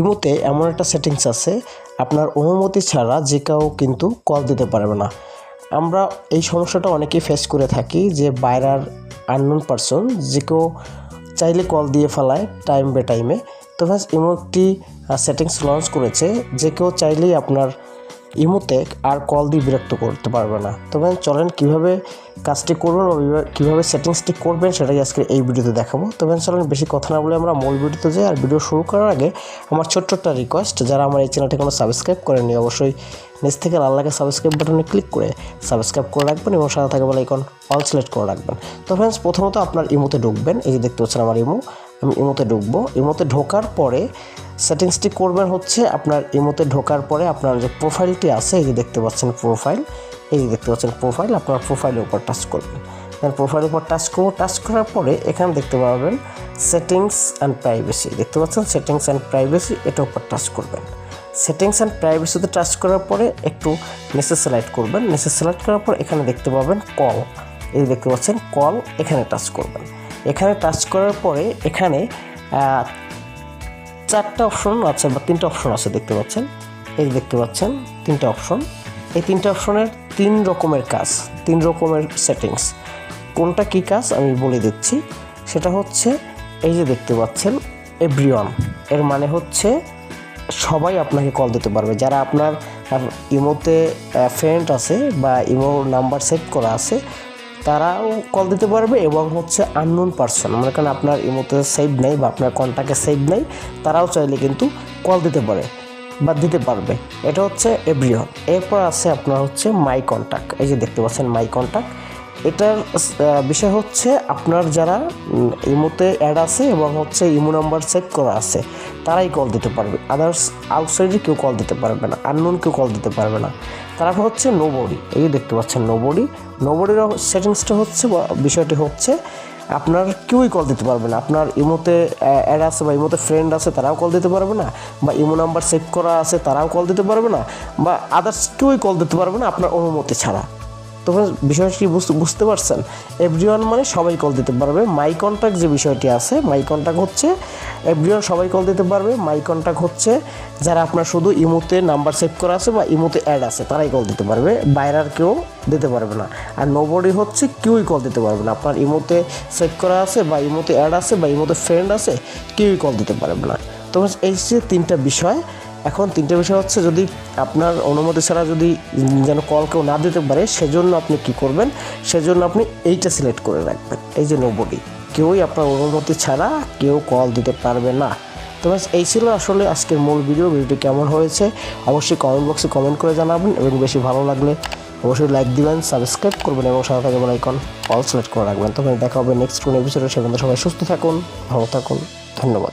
ইমোতে এমন একটা সেটিংস আছে, আপনার অনুমতি ছাড়া যে কেউ কিন্তু কল দিতে পারবে না। আমরা এই সমস্যাটা অনেকেই ফেস করে থাকি যে বাইরার আননোন পারসন যে কেউ চাইলে কল দিয়ে ফেলায় টাইম বে টাইমে তো ফ্রেন্ডস ইমো একটি সেটিংস লঞ্চ করেছে যে কেউ চাইলেই আপনার ইমোতে আর কল দিয়ে বিরক্ত করতে পারবে না। তো ফ্রেন্ডস চলেন কীভাবে কাজটি করবেন বা কীভাবে সেটিংসটি করবেন সেটাই আজকে এই ভিডিওতে দেখাবো। তো ফ্রেন্ডস চলেন বেশি কথা না বলে আমরা মূল ভিডিওতে যাই। আর ভিডিও শুরু করার আগে আমার ছোট্ট একটা রিকোয়েস্ট যারা আমার এই চ্যানেলটি কোনো সাবস্ক্রাইব করেনি অবশ্যই নিচ থেকে লাল লাগে সাবস্ক্রাইব বাটনে ক্লিক করে সাবস্ক্রাইব করে রাখবেন এবং সাথে থাকে বলে এখন অল সিলেক্ট করে রাখবেন। তো ফ্রেন্ডস প্রথমত আপনার ইমোতে ঢুকবেন। এই যে দেখতে পাচ্ছেন আমার ইমো। আমি ইমোতে ঢুকবো। ইমোতে ঢোকার পরে সেটিংসটি করবেন হচ্ছে আপনার ইমোতে ঢোকার পরে আপনার যে প্রোফাইলটি আছে, এই যে দেখতে পাচ্ছেন প্রোফাইল এই যে দেখতে পাচ্ছেন প্রোফাইল আপনার প্রোফাইলের উপর টাচ করবেন। দেন প্রোফাইলের উপর টাচ করব টাচ করার পরে এখানে দেখতে পাবেন সেটিংস অ্যান্ড প্রাইভেসি দেখতে পাচ্ছেন সেটিংস অ্যান্ড প্রাইভেসি এটার উপর টাচ করবেন। সেটিংস অ্যান্ড প্রাইভেসিতে টাচ করার পরে একটু নেসে সিলেক্ট করবেন। নেসে সিলেক্ট করার পর এখানে দেখতে পাবেন কল এই দেখতে পাচ্ছেন কল এখানে টাচ করবেন। এখানে টাচ করার পরে এখানে চারটা অপশন আছে বা তিনটা অপশন আছে দেখতে পাচ্ছেন। এই দেখতে পাচ্ছেন তিনটা অপশন এই তিনটা অপশনের তিন রকমের কাজ, তিন রকমের সেটিংস কোনটা কী কাজ আমি বলে দিচ্ছি। সেটা হচ্ছে, এই যে দেখতে পাচ্ছেন এভরিওয়ান এর মানে হচ্ছে, সবাই আপনাকে কল দিতে পারবে। যারা আপনার ইমোতে ফ্রেন্ড আছে বা ইমো নাম্বার সেভ করা আছে, তারাও কল দিতে পারবে এবং হচ্ছে আননোন পারসন মনে করেন আপনার ইমোতে সেভ নেই বা আপনার কন্ট্যাক্টে সেভ নেই, তারাও চাইলে কিন্তু কল দিতে পারে। বা দিতে পারবে। এটা হচ্ছে এভরিওয়ান। এরপর আছে আপনার হচ্ছে মাই কন্ট্যাক্ট এই যে দেখতে পাচ্ছেন মাই কন্ট্যাক্ট এটার বিষয় হচ্ছে আপনার যারা ইমোতে অ্যাড আছে এবং হচ্ছে ইমো নাম্বার সেভ করা আছে, তারাই কল দিতে পারবে। আদার্স আউটসাইডে কেউ কল দিতে পারবে না। আননোন কেউ কল দিতে পারবে না। তারপর হচ্ছে নোবডি এই দেখতে পাচ্ছেন নোবডি নোবডির সেটিংসটা হচ্ছে বিষয়টি হচ্ছে আপনার কেউই কল দিতে পারবে না। আপনার ইমোতে অ্যাড আছে বা ইমোতে ফ্রেন্ড আছে, তারাও কল দিতে পারবে না। বা ইমো নাম্বার সেভ করা আছে, তারাও কল দিতে পারবে না। বা আদার্স কেউই কল দিতে পারবে না, আপনার অনুমতি ছাড়া। তো বিষয়টি বুঝতে পারছেন? এভরিওয়ান মানে সবাই কল দিতে পারবে। মাই কন্ট্যাক্ট যে বিষয়টি আছে মাই কন্ট্যাক্ট হচ্ছে এভরিওয়ান সবাই কল দিতে পারবে। মাই কন্ট্যাক্ট হচ্ছে যারা আপনার শুধু ইমোতে নাম্বার সেভ করা আছে বা ইমোতে অ্যাড আছে, তারাই কল দিতে পারবে। বাইরের কেউ দিতে পারবে না। আর নোবডি হচ্ছে কেউই কল দিতে পারবে না। আপনার ইমোতে সেভ করা আছে বা ইমোতে অ্যাড আছে বা ইমোতে ফ্রেন্ড আছে, কেউই কল দিতে পারবে না। তো এই যে তিনটা বিষয় এখন তিনটে বিষয় হচ্ছে যদি আপনার অনুমতি ছাড়া যদি যেন কল কেউ না দিতে পারে, সেজন্য আপনি কি করবেন? সেজন্য আপনি এইটা সিলেক্ট করে রাখবেন। এই যে নোবডি কেউই আপনার অনুমতি ছাড়া কেউ কল দিতে পারবে না। তো এই ছিল আসলে আজকের মূল ভিডিও ভিডিওটি কেমন হয়েছে? অবশ্যই কমেন্ট বক্সে কমেন্ট করে জানাবেন এবং বেশি ভালো লাগলে অবশ্যই লাইক দিবেন সাবস্ক্রাইব করবেন এবং সাথে থাকবে আইকন অল সিলেক্ট করে রাখবেন। তখন দেখা হবে নেক্সট কোন এপিসোডে সেখানে সবাই সুস্থ থাকুন, ভালো থাকুন, ধন্যবাদ।